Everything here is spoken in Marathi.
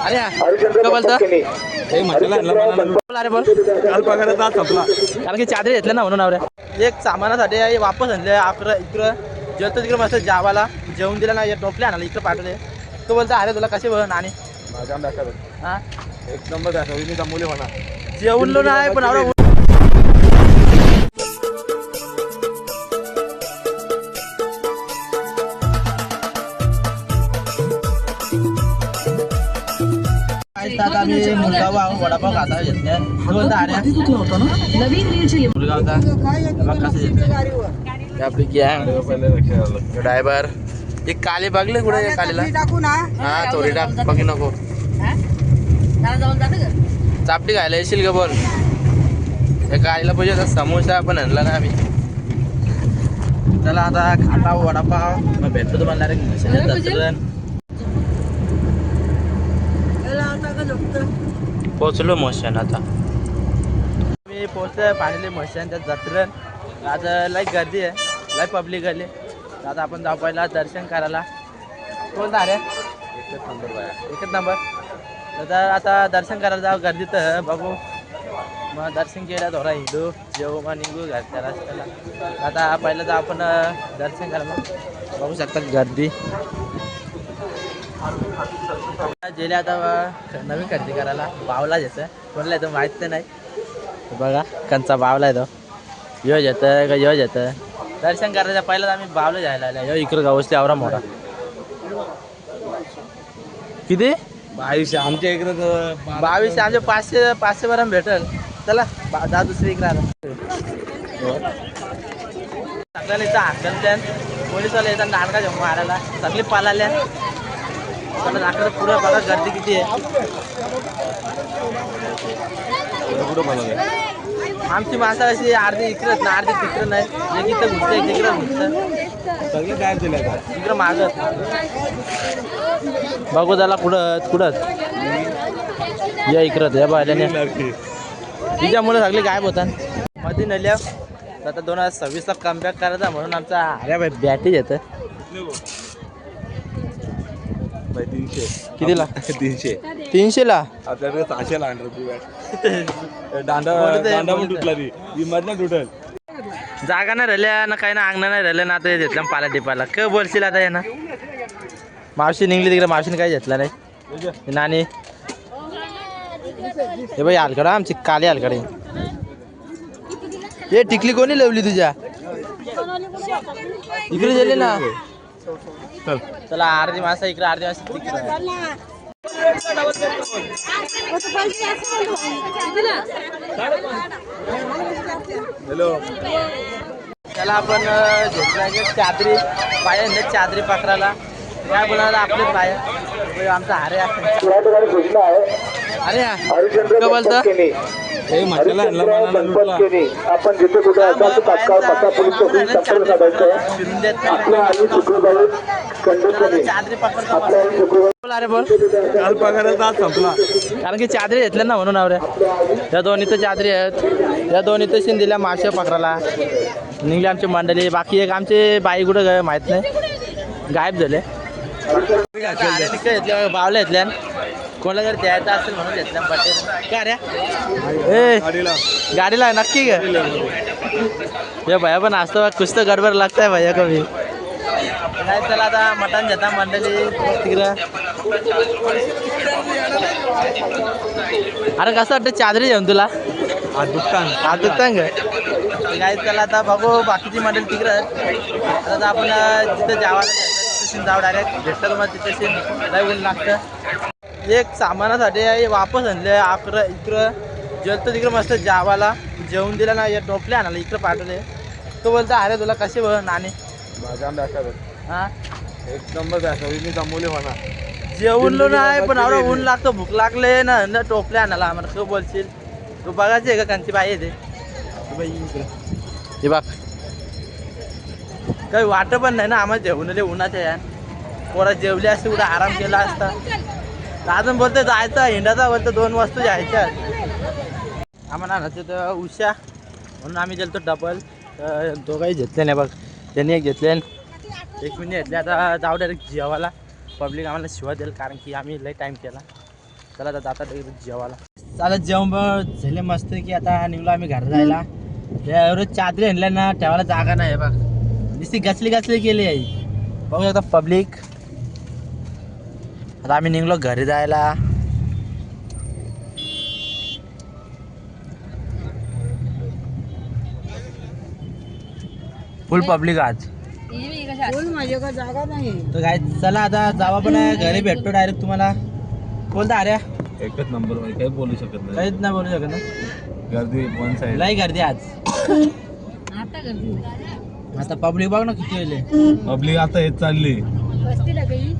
अरे काय बोलतो? बोल अरे बोल. काल पगाराचा संपला. कारण की चादरी घेतल्या ना म्हणून नवऱ्या. एक सामानासाठी आहे, वापस आणले अकरा इकडं जेवतो तिकडं मस्त जावाला जेवून दिलं ना या टोपल्या आणाला इकडं पाठवले. तो बोलतो अरे तुला कसे बघ नाणे माझ्या दाखवत हा? एक नंबर दाखव मी मुली म्हणा जेवलो नाही पण आम्ही आहोत वडापाव खाता घेतल्या. तो बोलतो अरे मुलगावचा बघ कसं घेतलं आपली गॅंग ड्रायव्हर. एक काले बघले कुठे कालीला. टाकू ना. हा थोडी टाक. बाकी नको. चापटी खायला येशील का बोल. कालीला पाहिजे आता समोसा पण आणला ना आम्ही. चला आता खाता वडापाव. मग भेटतो तुम्हाला direct. पोचलो मोशन आता. मी पोचलोय पाहिलेले मोशनच्या जत्रेन आज लई गर्दी आहे लई पब्लिक आली. आता आपण जाऊ पहिला दर्शन करायला. कोण रे? एकच नंबर एकच नंबर तर आता दर्शन करायला जाऊ गर्दी तर बघू. मग दर्शन केलं थोडा हिंदू जेवू मग निघू घरच्या रस्त्याला. आता पहिलं तर आपण दर्शन करायला. बघू शकता गर्दी. गेले आता नवीन खरेदी करायला. बावला येतं कोणला येतं माहीत तर नाही. बघा कंचा बावला येतो यो येतं का यो येतं दर्शन करायचं पहिलं आम्ही बावला जायला आलो. यो इकडं गावसली आवरा मोठा. किती? बावीसशे. आमच्या इकडे तर बावीस आमचे पाचशे पाचशे पर्यंत भेटेल. चला दहा दुसरी इकडे आला सगळ्याला इथं हाकलत्यान. पोलीसवाले येतात नाटका घेऊन मारायला. सगळे पालाल्या चला दाखल पुढं बघा गर्दी किती आहे. कुठं बनवलं आमची माणसं अशी अर्धी इकडं ना अर्धी तिकडं नाही. एक इथं घुसतं एक तिकडं घुसतं. सगळे काय दिले आता? इकडं मागत बघू त्याला कुठं कुठं या इकडं या बायल्याने तिच्यामुळे सगळे गायब होतात. मध्ये नल्या आता दोन हजार सव्वीसला कमबॅक करायचा म्हणून आमचा अरे भाई बॅटेज येतं तीनशे. कितीला? तीनशे. तीनशेला? आपल्याकडे सहाशे ला आणलं तू बॅट. दांडा पण. तुटला ती. ही मधनं तुटल जागा नाही राहिल्या ना काही ना अंगणा नाही राहिलं ना आता घेतलं पाला टिपाला. काय बोलशील आता ना? मावशी निघली तिकडे मावशीने काही घेतलं नाही. नानी. हे बाई हलकडा आमची काली हलकडे हे टिकली कोणी लावली तुझ्या? इकडे गेली ना? चल. चला अर्धी माणसं इकडे अर्धी माणसं तिकडे. हॅलो. त्याला आपण आहे चादरी पाया नाही चादरी पकडायला. काय बोलायला आपले पाया हे आमचा हारे आहे. अरे बोलतो? हे लुटला. आपण जिथे कुठे असाल तात्काळ पक्का पोलीस साधायचा. आपल्या आणि शुक्रवारी आपल्या आणि शुक्रवारी अरे बोल. काल पगाराचा आज संपला. कारण की चादरी घेतल्या ना म्हणून नवऱ्या त्या दोन्ही तर चादरी आहेत. त्या दोन्ही तर दिल्या मासे पकडायला. निघली आमची मंडळी. बाकी एक आमचे बाई कुठं माहीत नाही. गायब झाले. घेतल्या बावल्या घेतल्या कोणाला जर द्यायचं असेल म्हणून घेतल्या बड्डे काय रे? ए गाडीला नक्की ग हे भया पण असतं कुछ तर गडबड लागतंय भैया कमी. नाही चला आता मटण घेता मंडळी. तिकडं. अरे कसं वाटतं चादरी घेऊन तुला? आज दुकान आज सांग काय त्याला आता बघू बाकीची मंडळी तिकडं. आता आपण अं, जिथं जावाला तिथं जाऊ डायरेक्ट भेटतं तुम्हाला तिथं लय ऊन लागतं. एक सामानासाठी आहे, वापस आणले अकरा इकडं जेवतो तिकडं मस्त जावाला. जेवून दिलं ना या टोपले आणाला इकडं पाठवले. तो बोलतो अरे तुला कसे बघ नाणे हा? एक नंबर मी जमवले म्हणा. जेवलो नाही पण एवढं ऊन लागतं भूक लागले ना न टोपले आणाला आम्हाला तू बोलशील. तू बघायची आहे का कांची बाई आहे ते? हे बघ. काही वाट पण नाही ना आम्हाला जेवणाले उन्हाच्या या पोरा जेवले असते कुठं आराम केला असता. अजून बोलतो जायचं हिंडाचा बोलतो दोन वस्तू जायच्या आम्हाला ना तर उशा म्हणून आम्ही गेलो डबल तर दोघंही घेतले नाही बघ. त्यांनी एक घेतले एक मिनिट घेतले. आता जाऊ डायरेक्ट जेवायला. पब्लिक आम्हाला शिवा देईल कारण की आम्ही लई टाईम केला. चला आता जाता डायरेक्ट जेवायला. चला जेवण झाले मस्त की आता निघलो आम्ही घरात जायला. त्यावर चादरी आणल्या ना ठेवायला जागा नाही बघ. नुसती गचली गचली केली आहे बघू आता पब्लिक आता आम्ही निघलो घरी जायला. फुल पब्लिक आज. जागा नाही. तर काय चला आता जावा पण घरी भेटतो डायरेक्ट तुम्हाला. बोलता अरे एकच नंबरमध्ये काही बोलू शकत नाही. काहीच नाही बोलू शकत ना. गर्दी वन साइड लई गर्दी आज. आता गर्दी. आता पब्लिक बघ ना किती पब्लिक आता येत चालली वस्तीला गई